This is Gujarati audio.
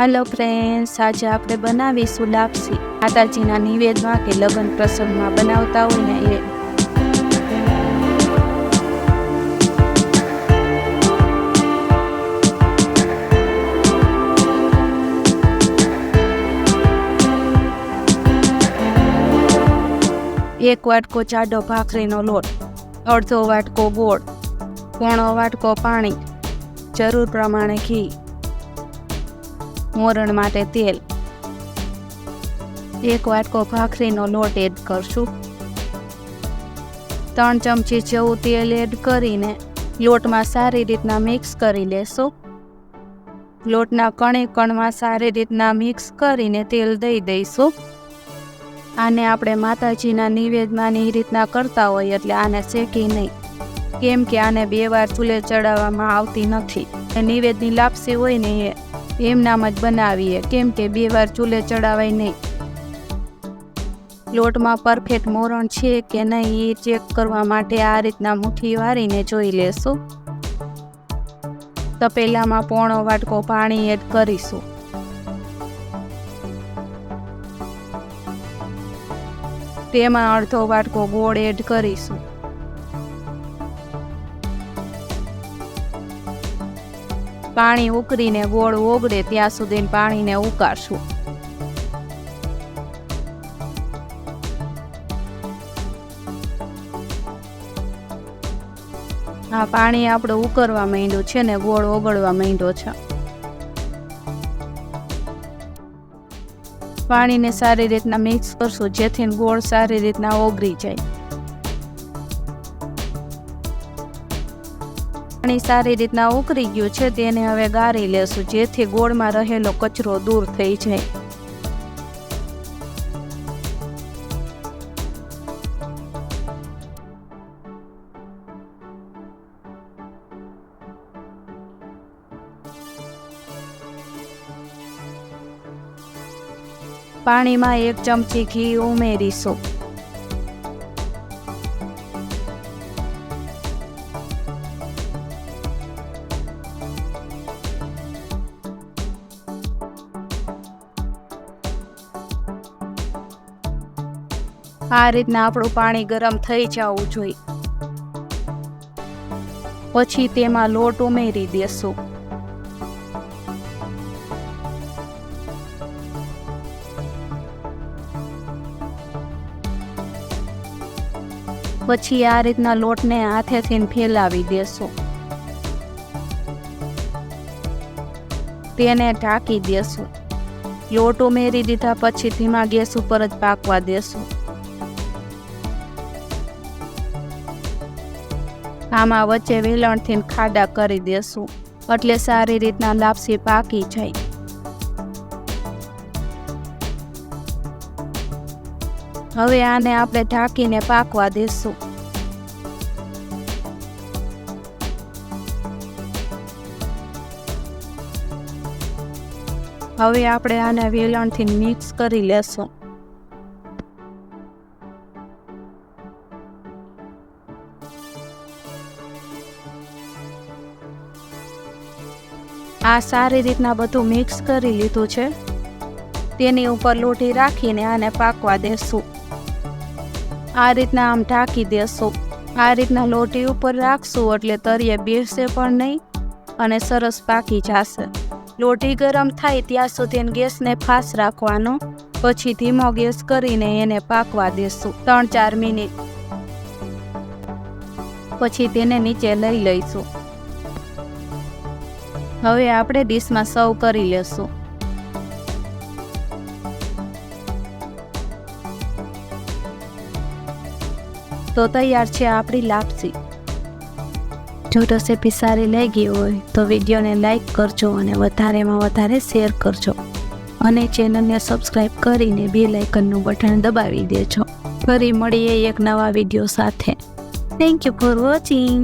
હેલો ફ્રેન્ડ્સ આજે આપણે બનાવીશું લાપસી. માતાજીના નિવેદમાં કે લગ્ન પ્રસંગમાં બનાવતા હોય ને એ. એક વાટકો જાડો ભાખરીનો લોટ, અડધો વાટકો ગોળ, પોણો વાટકો પાણી, જરૂર પ્રમાણે ઘી મોરણ માટે તેલ. એક વાટકો ભાખરીનો લોટ એડ કરશું. ત્રણ ચમચી જેવું તેલ એડ કરીને લોટમાં સારી રીતના મિક્સ કરી લેશું. લોટના કણે કણમાં સારી રીતના મિક્સ કરીને તેલ દઈ દઈશું. આને આપણે માતાજીના નિવેદમાંની રીતના કરતા હોય એટલે આને શેકી નહીં. કેમ કે આને બે વાર ચૂલે ચડાવવામાં આવતી નથી. એ નિવેદની લાપસી હોય ને એ એમનામ જ બનાવીએ. કેમ કે બે વાર ચૂલે ચડાવાય નહીં. લોટમાં પરફેક્ટ મોરણ છે કે નહીં એ ચેક કરવા માટે આ રીતના મુઠ્ઠી વારીને જોઈ લેશું. તપેલામાં પોણો વાટકો પાણી એડ કરીશું. તેમાં અડધો વાટકો ગોળ એડ કરીશું. પાણી ઉકળીને ગોળ ઓગળે ત્યાં સુધી પાણીને ઉકાળશું. આ પાણી આપણે ઉકળવા માંડ્યું છે ને ગોળ ઓગળવા માંડ્યો છે. પાણીને સારી રીતના મિક્સ કરશું જેથી ગોળ સારી રીતના ઓગળી જાય. પાણી સારી રીતના ઉકળી ગયું છે તેને હવે ગાળી લેશું, જેથી ગોળમાં રહેલો કચરો દૂર થઈ જાય. પાણીમાં એક ચમચી ઘી ઉમેરીશું. આ રીતના આપણું પાણી ગરમ થઈ જવું જોઈએ. પછી તેમાં લોટ ઉમેરી દેશું. પછી આ રીતના લોટને હાથેથી ફેલાવી દેશું. તેને ઢાંકી દેશું. લોટ ઉમેરી દીધા પછી ધીમા ગેસ ઉપર જ પાકવા દેશું. આમાં વચ્ચે વેલણથી ખાડા કરી દેશું. એટલે સારી રીતના લાપસી પાકી જાય. હવે આને આપણે ઢાંકીને પાકવા દેશું. હવે આપણે આને વેલણથી મિક્સ કરી લેશું. આ સારી રીતના બધું મિક્સ કરી લીધું છે. તેની ઉપર લોટી રાખીને આને પાકવા દેશું. આ રીતના આમ ઢાંકી દેશું. આ રીતના લોટી ઉપર રાખશું એટલે તરીએ બેસશે પણ નહીં અને સરસ પાકી જશે. લોટી ગરમ થાય ત્યાં સુધી ગેસને ફાસ રાખવાનો. પછી ધીમો ગેસ કરીને એને પાકવા દેશું. ત્રણ ચાર મિનિટ. પછી તેને નીચે લઈ લઈશું. હવે આપણે ડીશમાં સર્વ કરી લેશું. તો તૈયાર છે આપણી લાપસી. જો રેસીપી સારી લાગી હોય તો વિડીયોને લાઈક કરજો અને વધારેમાં વધારે શેર કરજો. અને ચેનલને સબસ્ક્રાઈબ કરીને બે લાઇકનનું બટન દબાવી દેજો. ફરી મળીએ એક નવા વીડિયો સાથે. Thank you for watching